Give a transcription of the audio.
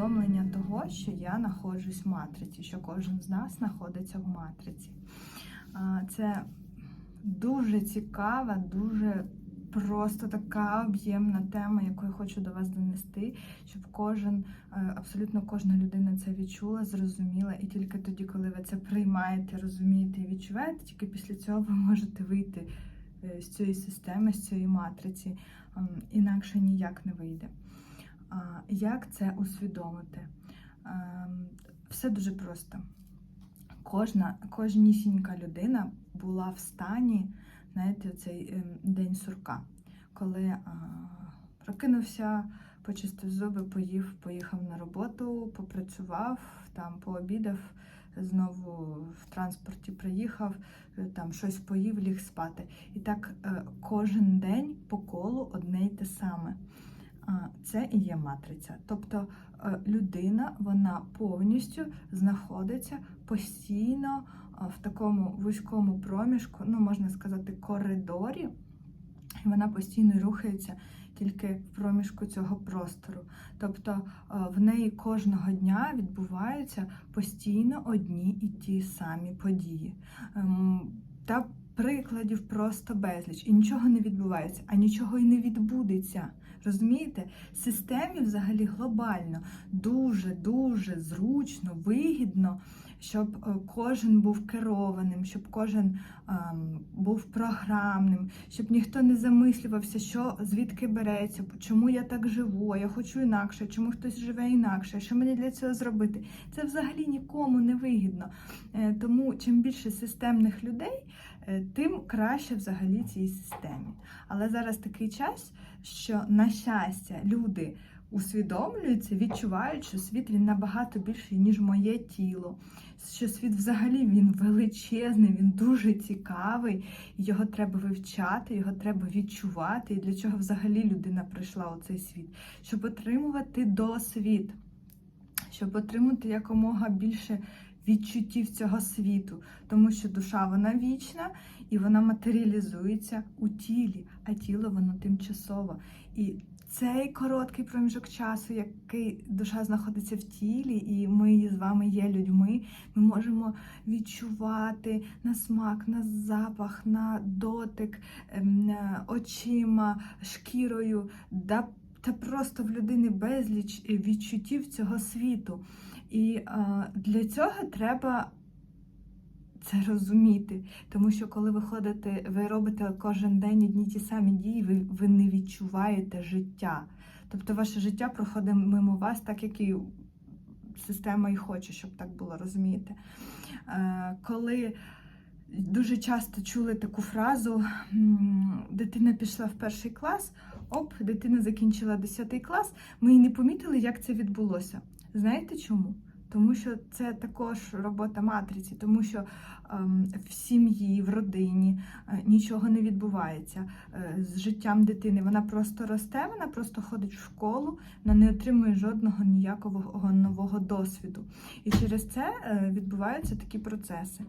усвідомлення того, що я знаходжусь в матриці, що кожен з нас знаходиться в матриці. Це дуже цікава, дуже просто така об'ємна тема, яку я хочу до вас донести, щоб кожен, е, абсолютно кожна людина це відчула, зрозуміла, і тільки тоді, коли ви це приймаєте, розумієте і відчуваєте, тільки після цього ви можете вийти е, з цієї системи, з цієї матриці. Ем, Інакше ніяк не вийде. Як це усвідомити? Ем, Все дуже просто. Кожна, кожнісінька людина була в стані, знаєте, цей ем, день сурка, коли прокинувся, почистив зуби, поїв, поїхав на роботу, попрацював, там пообідав, знову в транспорті приїхав, е, там щось поїв, ліг спати. І так е, кожен день по колу одне й те саме. Це і є матриця. Тобто е, людина вона повністю знаходиться постійно в такому вузькому проміжку, ну можна сказати, коридорі, і вона постійно рухається тільки в проміжку цього простору. Тобто е, в неї кожного дня відбуваються постійно одні і ті самі події. Ем, Та прикладів просто безліч. І нічого не відбувається, а нічого і не відбудеться. Розумієте? Системі взагалі глобально дуже-дуже зручно, вигідно, щоб е, кожен був керованим, щоб кожен ем, був програмним, щоб ніхто не замислювався, що звідки береться, чому я так живу, я хочу інакше, чому хтось живе інакше, що мені для цього зробити. Це взагалі нікому не вигідно. Е, Тому чим більше системних людей, е, тим краще взагалі цій системі. Але зараз такий час, що на щастя люди усвідомлюються, відчувають, що світ він набагато більший, ніж моє тіло. Що світ взагалі він величезний, він дуже цікавий, його треба вивчати, його треба відчувати. І для чого взагалі людина прийшла у цей світ? Щоб отримувати досвід, щоб отримати якомога більше відчуттів цього світу, тому що душа вона вічна і вона матеріалізується у тілі, а тіло воно тимчасово. І цей короткий проміжок часу, який душа знаходиться в тілі, і ми з вами є людьми, ми можемо відчувати на смак, на запах, на дотик ем, е, очима, шкірою, да, та просто в людини безліч відчуттів цього світу. І е, для цього треба це розуміти. Тому що коли ви ходите, ви робите кожен день одні ті самі дії, ви, ви не відчуваєте життя. Тобто ваше життя проходить мимо вас, так як і система і хоче, щоб так було, розумієте? Е, коли дуже часто чули таку фразу: дитина пішла в перший клас, оп, дитина закінчила 10 клас, ми і не помітили, як це відбулося. Знаєте чому? Тому що це також робота матриці, тому що ем, в сім'ї, в родині е, нічого не відбувається е, з життям дитини. Вона просто росте, вона просто ходить в школу, вона не отримує жодного ніякого нового досвіду. І через це е, відбуваються такі процеси.